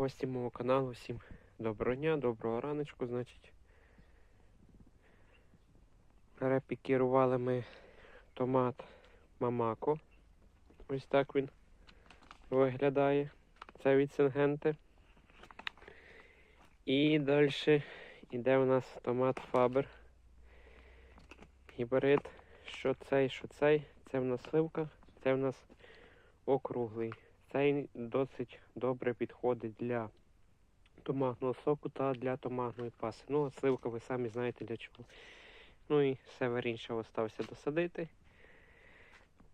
Гості мого каналу, всім доброго дня, доброго раночку, значить. Репікірували ми томат Мамако. Ось так він виглядає. Це від Сингенти. І далі йде у нас томат Фабер. Гібрид. Що цей, що цей. Це в нас сливка, це в нас округлий. Цей досить добре підходить для томатного соку та для томатної паси. Ну, а сливка ви самі знаєте для чого. Ну і север іншого остався досадити.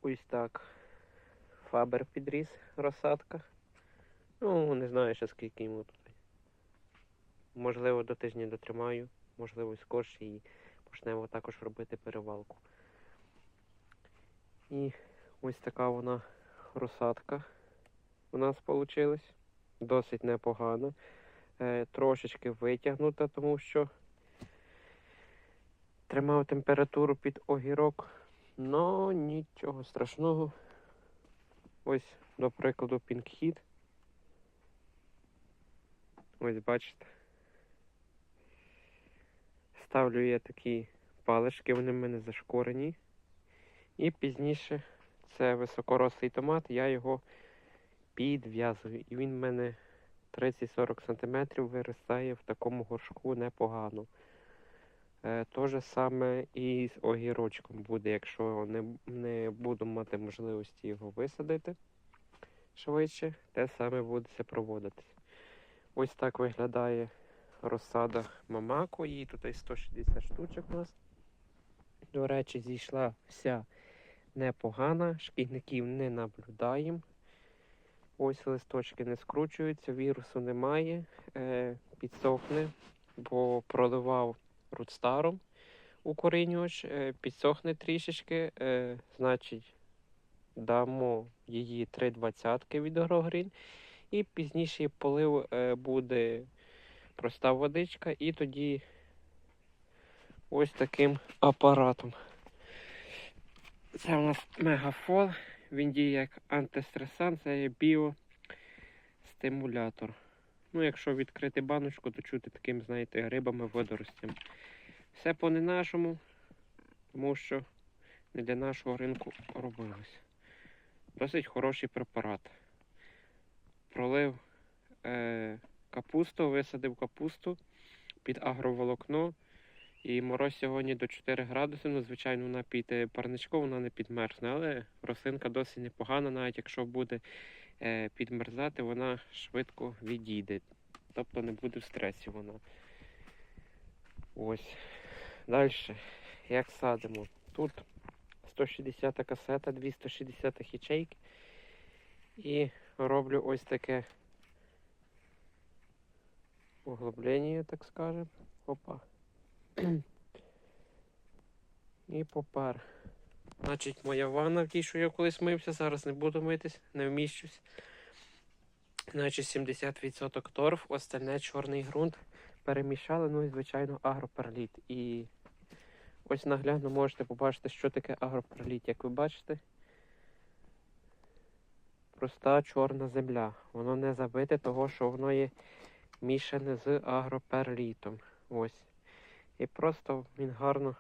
Ось так. Фабер підріс, розсадка. Ну, не знаю ще скільки йому тут. Можливо, до тижня дотримаю, можливо, скорше і почнемо також робити перевалку. І ось така вона розсадка у нас вийшла. Досить непогано. Е, трошечки витягнута, тому що тримав температуру під огірок. Ну, нічого страшного. Ось, до прикладу, пінкхід. Ось бачите. Ставлю я такі палички, вони в мене зашкорені. І пізніше це високорослий томат, я його підв'язую. І він в мене 30-40 см виростає в такому горшку непогано. Е, то же саме і з огірочком буде, якщо не, не буду мати можливості його висадити швидше, те саме буде проводитись. Ось так виглядає розсада мамако, її тут 160 штучок у нас. До речі, зійшла вся непогана, шкідників не наблюдаємо. Ось листочки не скручуються, вірусу немає, е, підсохне, бо проливав рудстаром укорінювач, е, підсохне трішечки, е, значить дамо її 3,20 від Агрогрін. І пізніше полив е, буде проста водичка, і тоді ось таким апаратом. Це у нас мегафол. Він діє як антистресант, це є біостимулятор. Ну, якщо відкрити баночку, то чути таким, знаєте, рибами водоростями. Все по не нашому, тому що не для нашого ринку робилось. Досить хороший препарат. Пролив е, капусту, висадив капусту під агроволокно. І мороз сьогодні до 4 градуси. Ну, звичайно, вона під е, парничком, вона не підмерзне, але рослинка досить непогана, навіть якщо буде е, підмерзати, вона швидко відійде. Тобто не буде в стресі вона. Ось. Далі. Як садимо? Тут 160 касета, 260 ячейки. І роблю ось таке углублення, так скажемо. Опа. І попер. Значить, моя ванна в тій, що я колись мився, зараз не буду митись, не вміщусь. Значить, 70% торф, остальне чорний ґрунт. Перемішали, ну і, звичайно, агроперліт. І ось наглядно можете побачити, що таке агроперліт. Як ви бачите, проста чорна земля. Воно не забите, того що воно є мішане з агроперлітом. Ось. І просто він гарно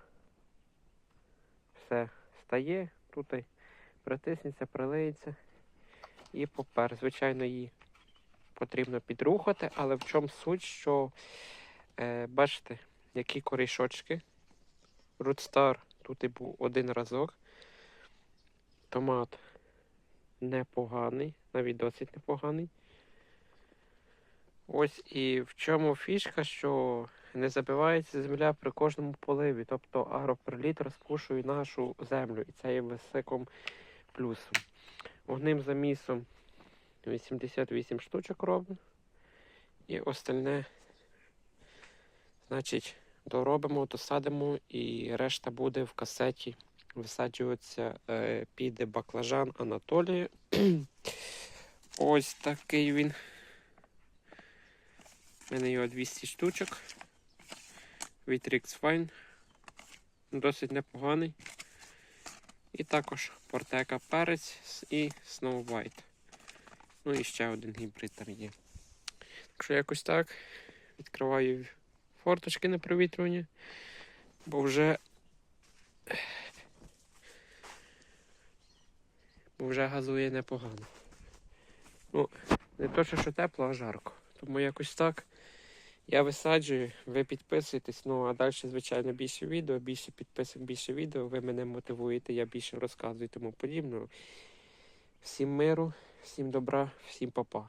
все стає, тут притиснеться, прилиється і попер. Звичайно, її потрібно підрухати, але в чому суть, що е, бачите, які корішочки. Рудстар тут і був один разок. Томат непоганий, навіть досить непоганий. Ось і в чому фішка, що не забивається земля при кожному поливі. Тобто агроперліт розпушує нашу землю. І це є високим плюсом. Одним замісом 88 штучок робимо. І остальне, значить, доробимо, досадимо і решта буде в касеті висаджуватися е, піде баклажан Анатолію. Ось такий він. У мене його 200 штучок. Vitrix Fine. Досить непоганий. І також портека перець і Snow White. Ну і ще один гібрид там є. Якщо якось так, відкриваю форточки на провітрювання, бо вже. Бо вже газує непогано. Ну, не то, що, що тепло, а жарко. Тому якось так. Я висаджую, ви підписуєтесь. Ну а далі, звичайно, більше відео, більше підписок, більше відео. Ви мене мотивуєте, я більше розказую тому подібне. Всім миру, всім добра, всім па-па.